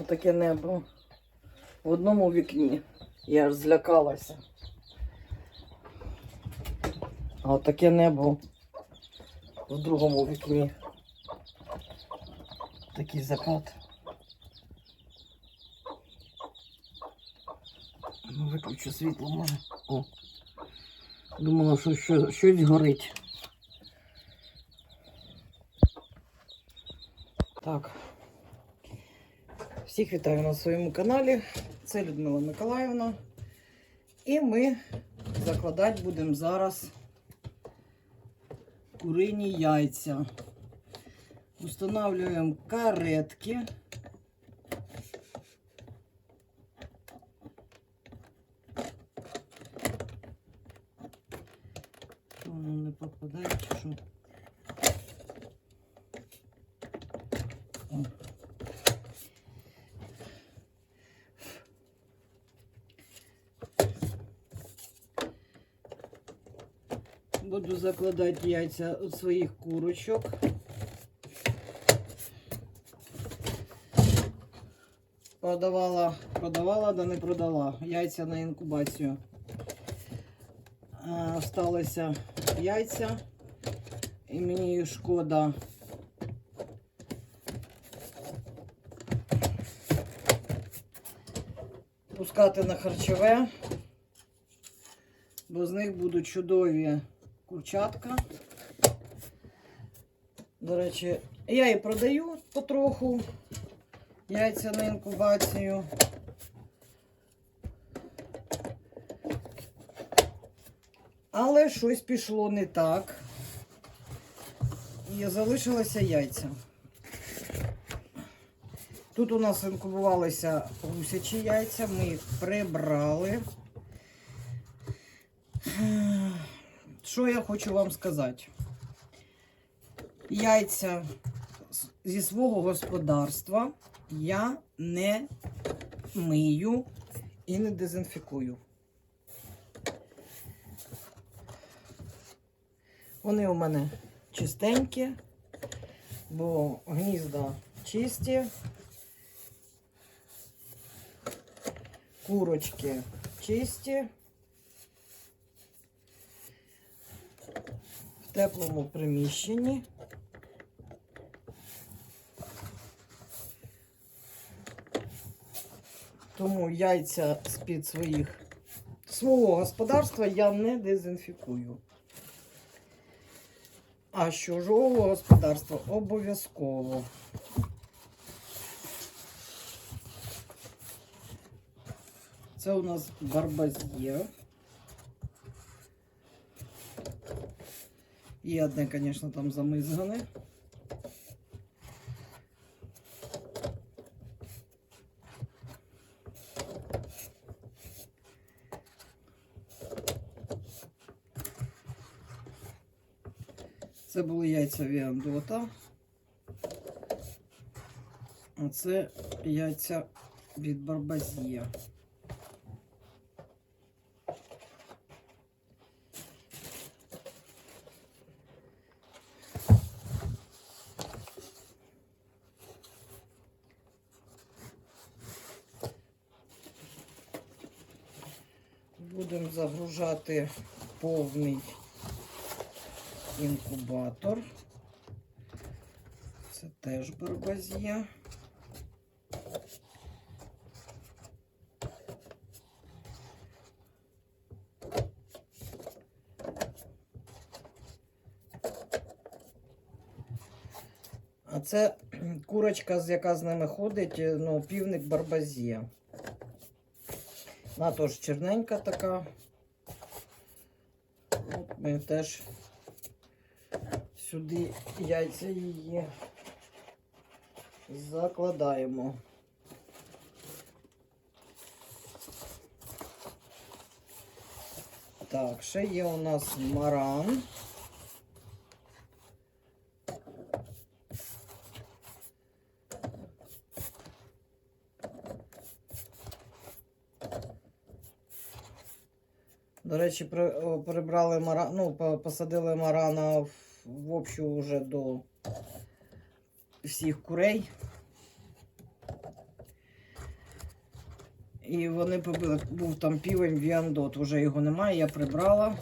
Отаке небо в одному вікні. Я аж злякалася. А отаке небо в другому вікні. Такий закат. Ну, Виключу світло може. О. Думала, що, що щось горить. Так. Всіх вітаю на своєму каналі. Це Людмила Миколаївна. І ми закладати будемо зараз курині яйця. Устанавливаємо каретки. Воно не попадає, що? Буду закладати яйця від своїх курочок. Продавала, продавала, да не продала. Яйця на інкубацію. Осталися яйця. І мені шкода. Пускати на харчове, бо з них будуть чудові курчатка. До речі, я і продаю потроху яйця на інкубацію. Але щось пішло не так. І залишилися яйця. Тут у нас інкубувалися гусячі яйця, ми їх прибрали. Що я хочу вам сказати? Яйця зі свого господарства я не мию і не дезінфікую. Вони у мене чистенькі, бо гнізда чисті, курочки чисті. Теплому приміщенні. Тому яйця з-під своїх свого господарства я не дезінфікую. А з чужого господарства обов'язково. Це у нас барбазє. І одне, звісно, там замизгане. Це були яйця Віандота. А це яйця від Барбазія. Будемо загружати повний інкубатор. Це теж барбазія. А це курочка, яка з ними ходить, ну, півник барбазія. Вона теж черненька така. От ми теж сюди яйця її закладаємо. Так, ще є у нас маран. Речі, прибрали мара, ну, посадили марана в, в общу вже до всіх курей. І вони побили, був там півень Віандот, вже його немає, я прибрала.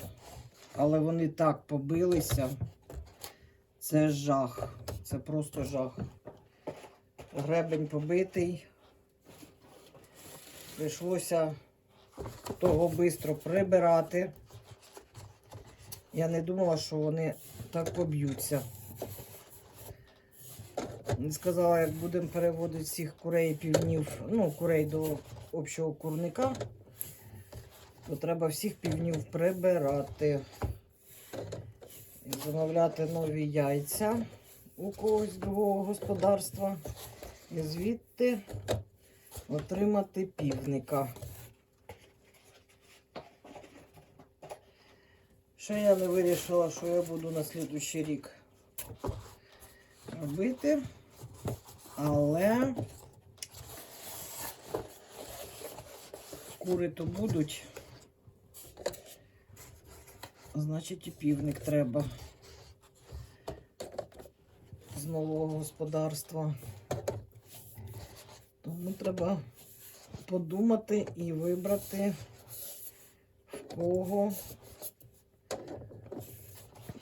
Але вони так побилися. Це жах. Це просто жах. Гребень побитий. Прийшлося того швидко прибирати. Я не думала, що вони так поб'ються. Не Сказала, як будемо переводити всіх курей півнів, ну, курей до общого курника, то треба всіх півнів прибирати. Замовляти нові яйця у когось другого господарства. І звідти отримати півника. Ще я не вирішила, що я буду на слідущий рік робити. Але кури то будуть. Значить, і півник треба з нового господарства. Тому треба подумати і вибрати, в кого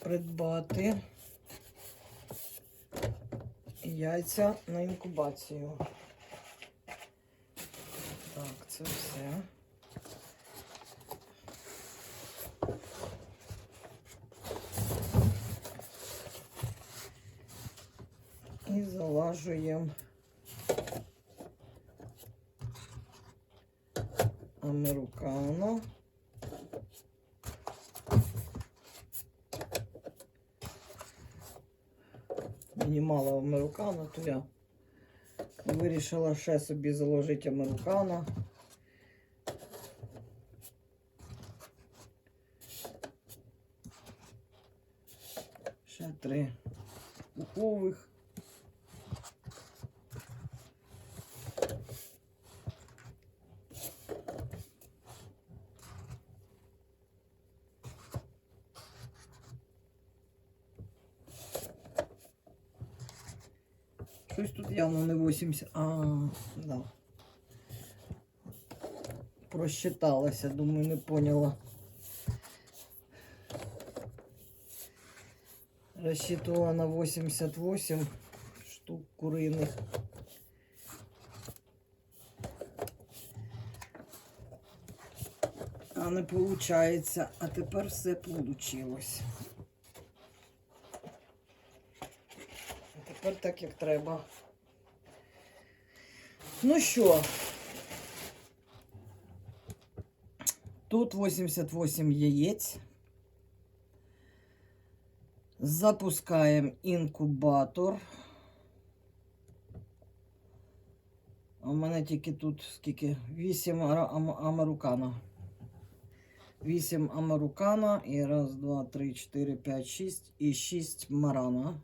придбати яйця на інкубацію. Так, це все. І залажуємо американо. Мені мало американо, то я вирішила ще собі заложити американо. Ще три пухових. Явно не 80. А, да. Просчиталася, думаю, не поняла. Рассчитывала на 88 штук куриных. А не получается. А тепер все получилось. Тепер так, як треба. Ну що, тут 88 яєць. Запускаємо інкубатор. У мене тільки тут скільки? 8 ара- ам- амарукана. 8 амарукана і раз, два, три, чотири, п'ять, шість і 6 марана.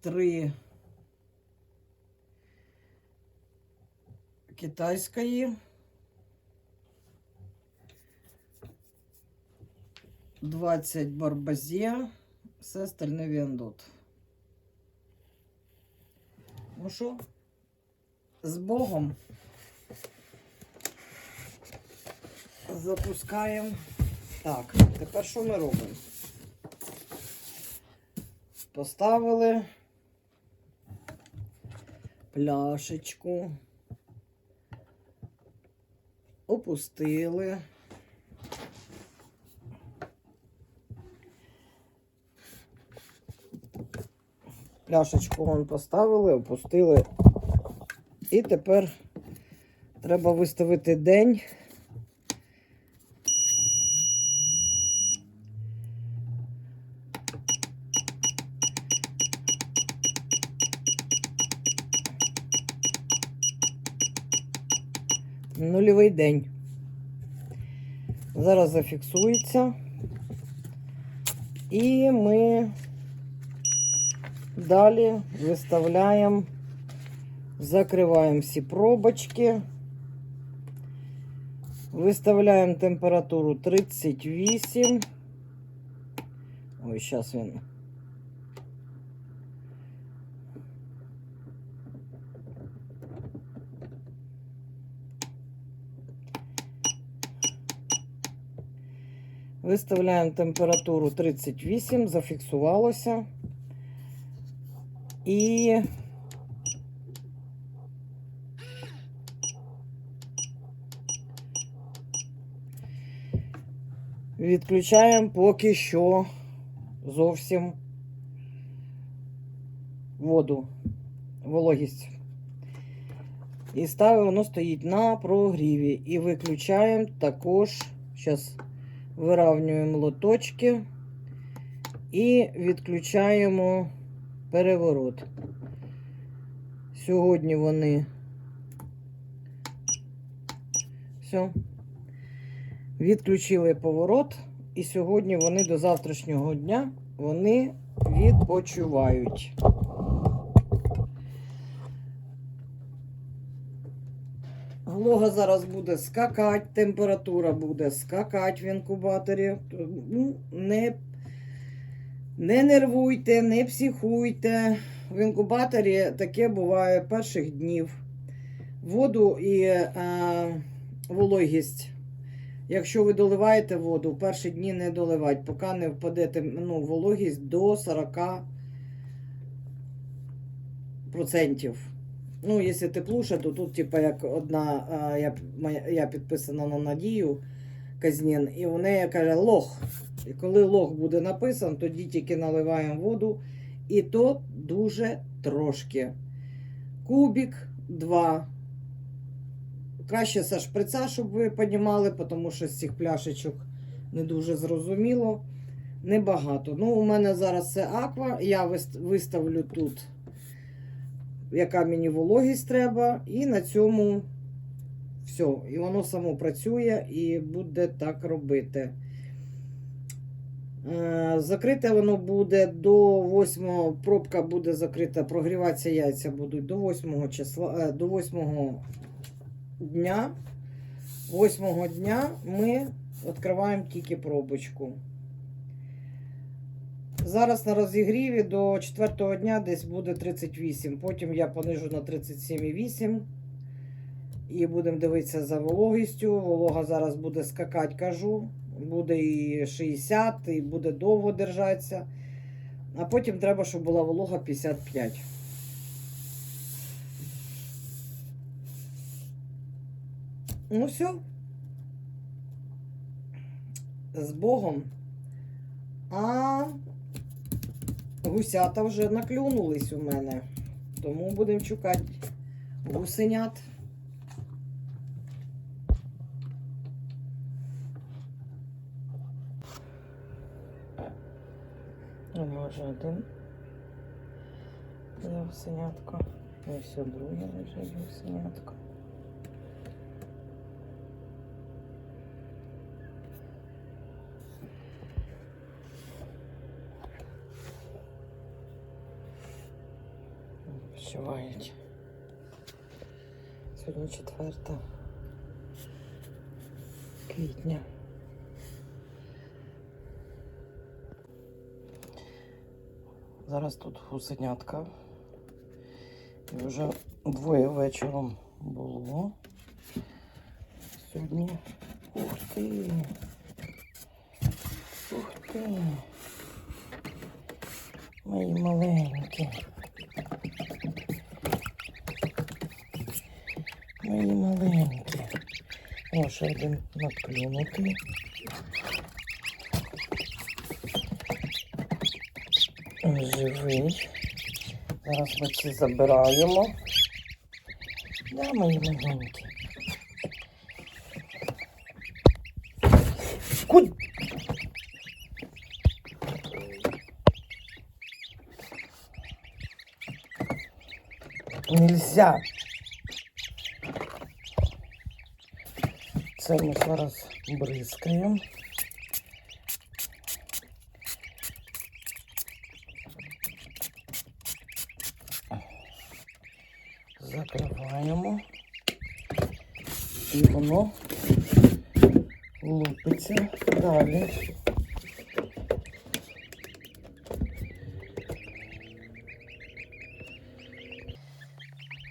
Три китайської. Двадцять барбазє, все остальне віандот. Ну що, з Богом запускаємо. Так, тепер що ми робимо? Поставили пляшечку, опустили. Пляшечку вон поставили, опустили. І тепер треба виставити день. День. Зараз зафіксується. І ми далі виставляємо, закриваємо всі пробочки. Виставляємо температуру 38. Ой, зараз він. Виставляємо температуру 38, зафіксувалося. І відключаємо поки що зовсім воду, вологість. І ставимо, воно стоїть на прогріві. І виключаємо також, зараз виравнюємо лоточки і відключаємо переворот. Сьогодні вони все. Відключили поворот, і сьогодні вони до завтрашнього дня вони відпочивають. Волога зараз буде скакати, температура буде скакати в інкубаторі. Ну, не, не нервуйте, не психуйте. В інкубаторі таке буває перших днів. Воду і е, вологість. Якщо ви доливаєте воду, в перші дні не доливати, поки не впадете ну, вологість до 40%. Ну, якщо теплуше, то тут, типа, як одна, я, я підписана на Надію Казнін, і у неї каже лох. І коли лох буде написан, тоді тільки наливаємо воду. І то дуже трошки. Кубик, два. Краще со шприца, щоб ви понімали, тому що з цих пляшечок не дуже зрозуміло. Небагато. Ну, у мене зараз це аква. Я виставлю тут яка мені вологість треба, і на цьому все. І воно само працює і буде так робити. Е, Закрите воно буде до 8 пробка буде закрита, прогріватися яйця будуть до 8 числа, е, до 8 дня. 8 дня ми відкриваємо тільки пробочку. Зараз на розігріві до 4 дня десь буде 38. Потім я понижу на 37,8. І будемо дивитися за вологістю. Волога зараз буде скакати, кажу. Буде і 60, і буде довго держатися. А потім треба, щоб була волога 55. Ну все. З Богом. А гусята вже наклюнулись у мене. Тому будемо шукати гусенят. Може один гусенятко. Все друге лежить гусенятко. Відпочивають. Сьогодні 4 квітня. Зараз тут гусенятка. І вже двоє вечором було. Сьогодні. Ух ти! Ух ти! Мої маленькі. Мої маленькі. Ще один надклюнутий. Живий. Зараз ми ці забираємо. Да, мої маленькі. Куди? Нельзя. Це ми зараз бризкаємо. Закриваємо. І воно лупиться далі.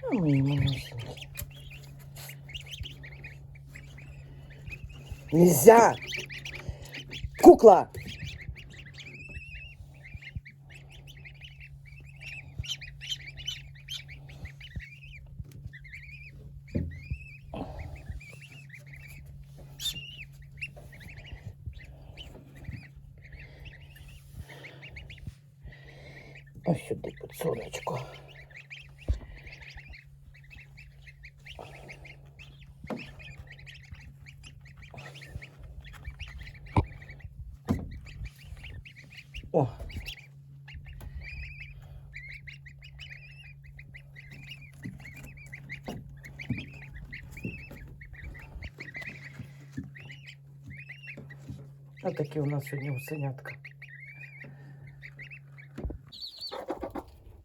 А мої маленькі. Нельзя! Кукла! Ось сюди під сонечко. О. А такі у нас сьогодні гусенятка.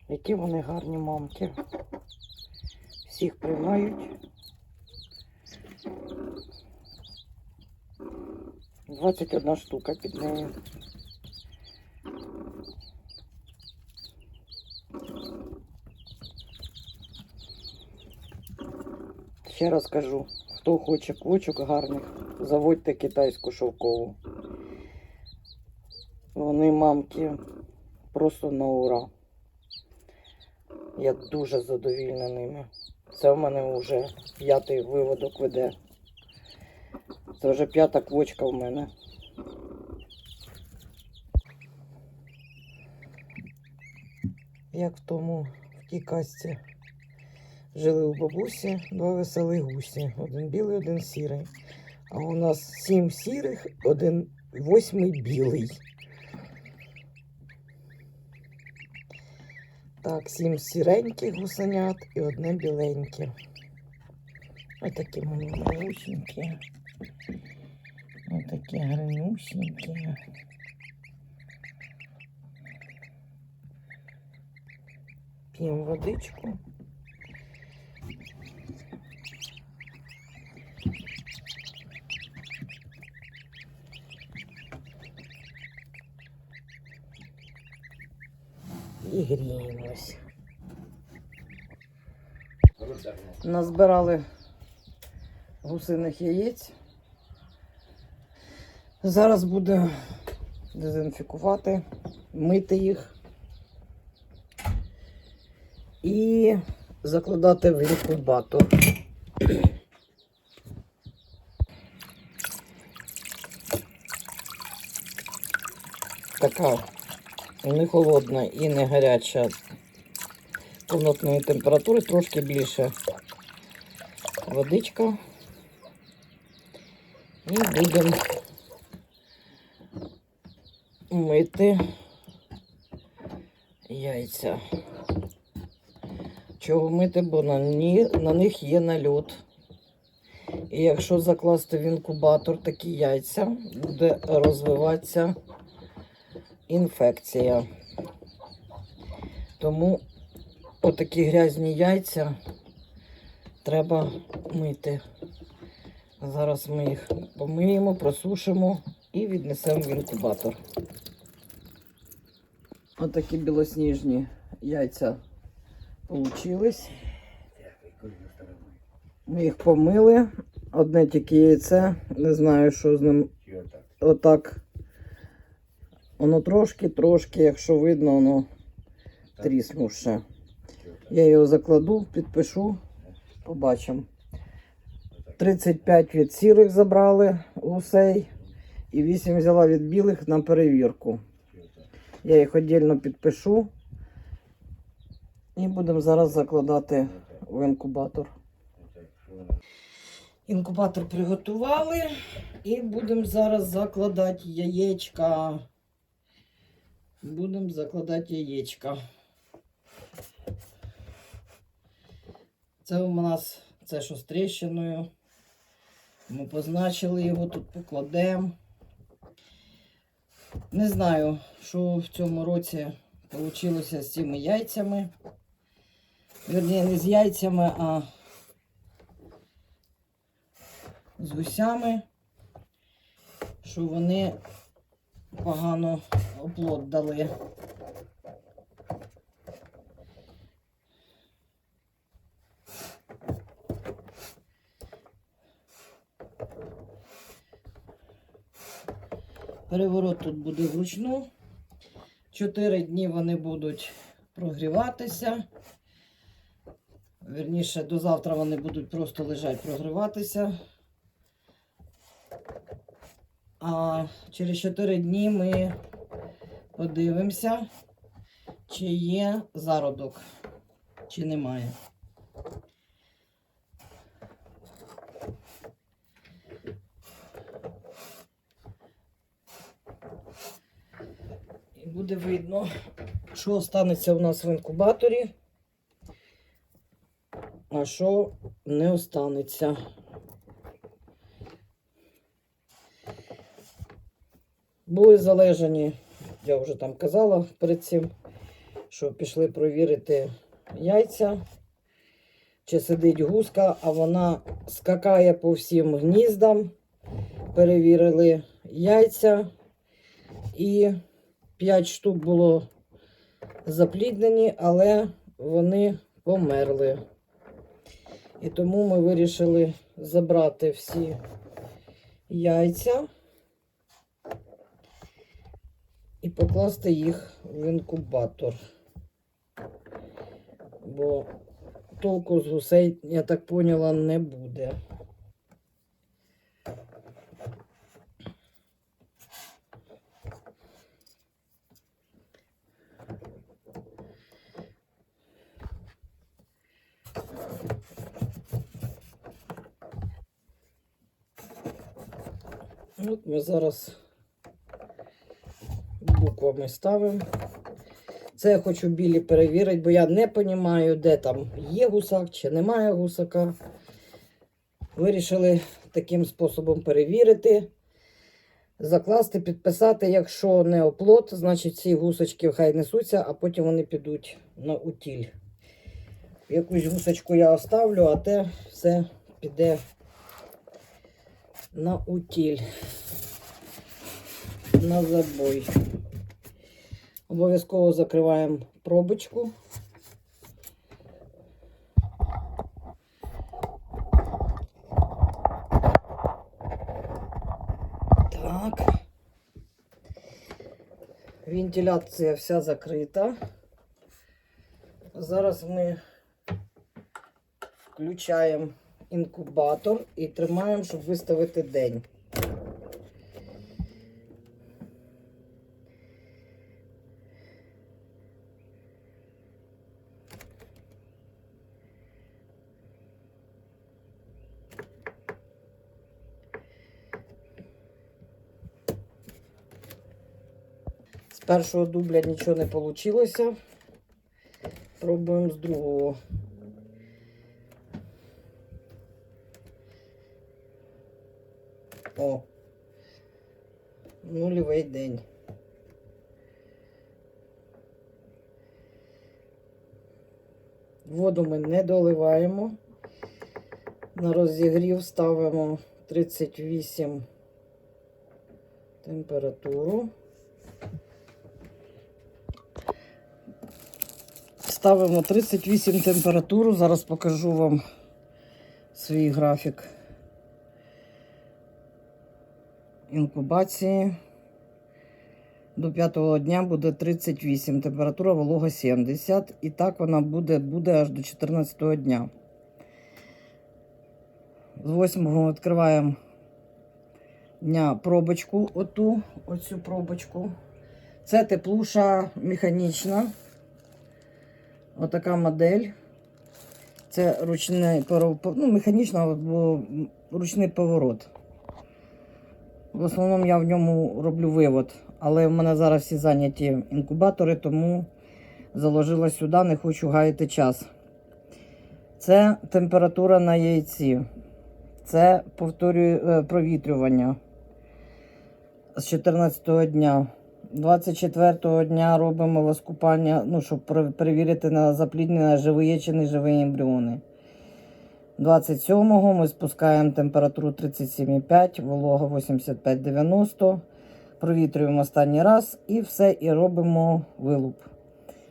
Які вони гарні мамки. Всіх приймають. 21 штука під нею. Ще раз кажу, хто хоче квочок гарних, заводьте китайську шовкову. Вони мамки просто на ура. Я дуже задовільна ними. Це в мене вже п'ятий виводок веде. Це вже п'ята квочка в мене. Як в тому в тій казці жили у бабусі два веселі гусі. Один білий, один сірий. А у нас сім сірих, один восьмий білий. Так, сім сіреньких гусенят і одне біленьке. Ось такі вони малюсенькі. Ось такі гарнюсенькі. П'ємо водичку. І гріємось. Назбирали гусиних яєць. Зараз буде дезінфікувати, мити їх і закладати в інкубатор. Така не холодна і не гаряча комнатної температури, трошки більше водичка. І будемо мити яйця. Чого мити, бо на, ні, на них є нальот. І якщо закласти в інкубатор такі яйця, буде розвиватися інфекція. Тому отакі грязні яйця треба мити. Зараз ми їх помиємо, просушимо і віднесемо в інкубатор. Отакі білосніжні яйця получились. Ми їх помили. Одне тільки яйце. Не знаю, що з ним отак. Воно трошки, трошки, якщо видно, воно тріснувше. Я його закладу, підпишу, побачимо. 35 від сірих забрали гусей і 8 взяла від білих на перевірку. Я їх віддільно підпишу. І будемо зараз закладати в інкубатор. Інкубатор приготували і будемо зараз закладати яєчка. Будемо закладати яєчка. Це у нас це що з тріщиною. Ми позначили його, тут покладемо. Не знаю, що в цьому році вийшло з цими яйцями. Верні, не з яйцями, а з гусями, що вони погано оплод дали. Переворот тут буде вручну. Чотири дні вони будуть прогріватися. Вірніше, до завтра вони будуть просто лежати, прогріватися. А через 4 дні ми подивимося, чи є зародок, чи немає. І буде видно, що останеться у нас в інкубаторі, а що не останеться. Були залежані, я вже там казала перед цим, що пішли провірити яйця, чи сидить гуска, а вона скакає по всім гніздам. Перевірили яйця і 5 штук було запліднені, але вони померли. І тому ми вирішили забрати всі яйця і покласти їх в інкубатор. Бо толку з гусей, я так поняла, не буде. От ми зараз буквами ставимо. Це я хочу білі перевірити, бо я не розумію, де там є гусак чи немає гусака. Вирішили таким способом перевірити, закласти, підписати. Якщо не оплот, значить ці гусочки хай несуться, а потім вони підуть на утіль. Якусь гусочку я оставлю, а те все піде на утіль, на забой. Обов'язково закриваємо пробочку. Так. Вентиляція вся закрита. Зараз ми включаємо інкубатор і тримаємо, щоб виставити день. Першого дубля нічого не вийшло. Пробуємо з другого. О, нульовий день. Воду ми не доливаємо. На розігрів ставимо 38 температуру. Ставимо 38 температуру. Зараз покажу вам свій графік інкубації. До п'ятого дня буде 38, температура волога 70. І так вона буде, буде аж до 14 дня. З 8 відкриваємо дня пробочку, оту, оцю пробочку. Це теплуша механічна. Отака модель. Це ручний ну, механічна або ручний поворот. В основному я в ньому роблю вивод, але в мене зараз всі зайняті інкубатори, тому заложила сюди, не хочу гаяти час. Це температура на яйці. Це повторюю е, провітрювання з 14 дня. 24 дня робимо воскупання, ну, щоб перевірити на запліднення живі чи не живі ембріони. 27-го ми спускаємо температуру 37,5, волога 85-90. Провітрюємо останній раз і все, і робимо вилуп.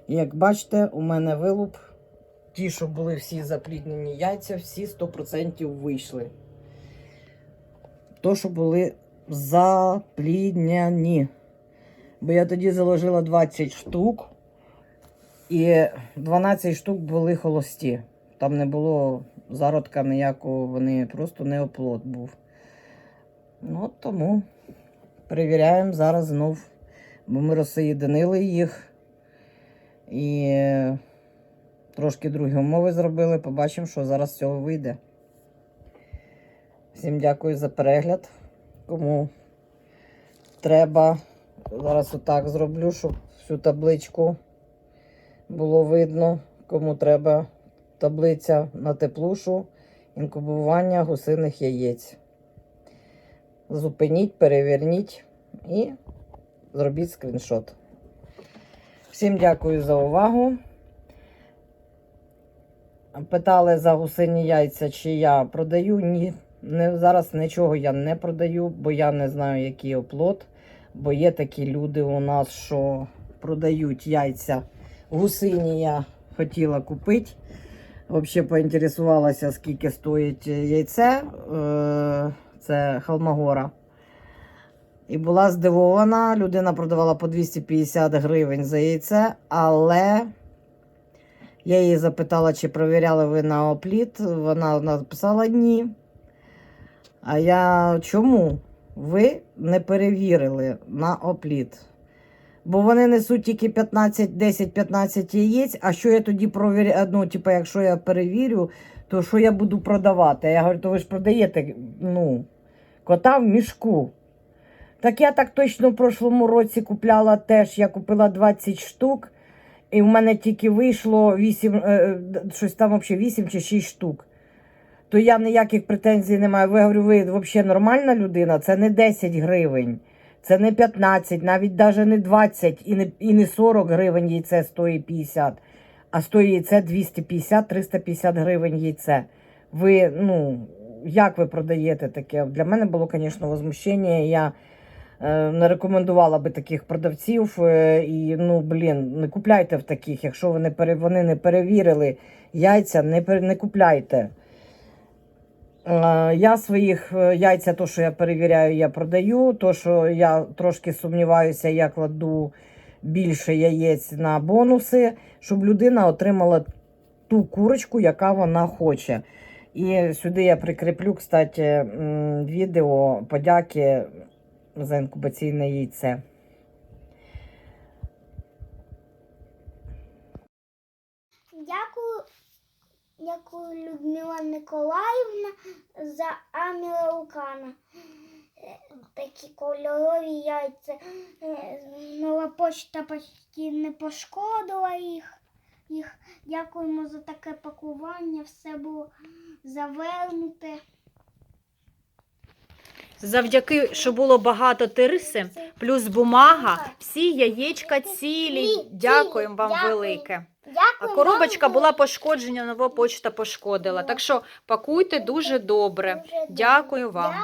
Як бачите, у мене вилуп. Ті, що були всі запліднені яйця, всі 100% вийшли. То, що були заплідняні. Бо я тоді заложила 20 штук, і 12 штук були холості. Там не було зародка ніякого, вони просто не оплод був. Ну, тому перевіряємо зараз знов, бо ми розсоєдинили їх. І трошки другі умови зробили. Побачимо, що зараз з цього вийде. Всім дякую за перегляд. Кому треба, зараз отак зроблю, щоб всю табличку було видно. Кому треба таблиця на теплушу, інкубування гусиних яєць. Зупиніть, переверніть і зробіть скріншот. Всім дякую за увагу. Питали за гусині яйця, чи я продаю. Ні, не, зараз нічого я не продаю, бо я не знаю, який оплот. Бо є такі люди у нас, що продають яйця. Гусині я хотіла купити. Взагалі поінтересувалася, скільки стоїть яйце. Е, Це Халмагора. І була здивована. Людина продавала по 250 гривень за яйце, але я її запитала, чи провіряли ви на опліт. Вона написала ні. А я чому ви не перевірили на опліт? Бо вони несуть тільки 15, 10-15 яєць. А що я тоді провіряю? Ну, типу, якщо я перевірю, то що я буду продавати? Я говорю, то ви ж продаєте ну, кота в мішку. Так я так точно в прошлому році купляла теж. Я купила 20 штук, і в мене тільки вийшло 8, е, щось там взагалі 8 чи 6 штук. То я ніяких претензій не маю. Ви говорю, ви взагалі нормальна людина, це не 10 гривень, це не 15, навіть навіть не 20 і не, і не 40 гривень яйце стоїть 50, а стоїть яйце 250-350 гривень яйце. Ви, ну, як ви продаєте таке? Для мене було, звісно, возмущення. Я е, не рекомендувала би таких продавців. е, І ну, блін, не купляйте в таких. Якщо вони, пере, вони не перевірили яйця, не, не купляйте. Е, Я своїх е, яйця, то, що я перевіряю, я продаю. То, що я трошки сумніваюся, я кладу більше яєць на бонуси, щоб людина отримала ту курочку, яка вона хоче. І сюди я прикріплю, кстати, відео подяки за інкубаційне яйце. Дякую, дякую Людмила Миколаївна за Амілаукана. Е, Такі кольорові яйця. Е, Нова почта почти не пошкодила їх. їх. Дякуємо за таке пакування. Все було завернуте. Завдяки, що було багато тириси, плюс бумага, всі яєчка цілі. Дякуємо вам велике. А коробочка була пошкоджена, нова почта пошкодила. Так що пакуйте дуже добре. Дякую вам.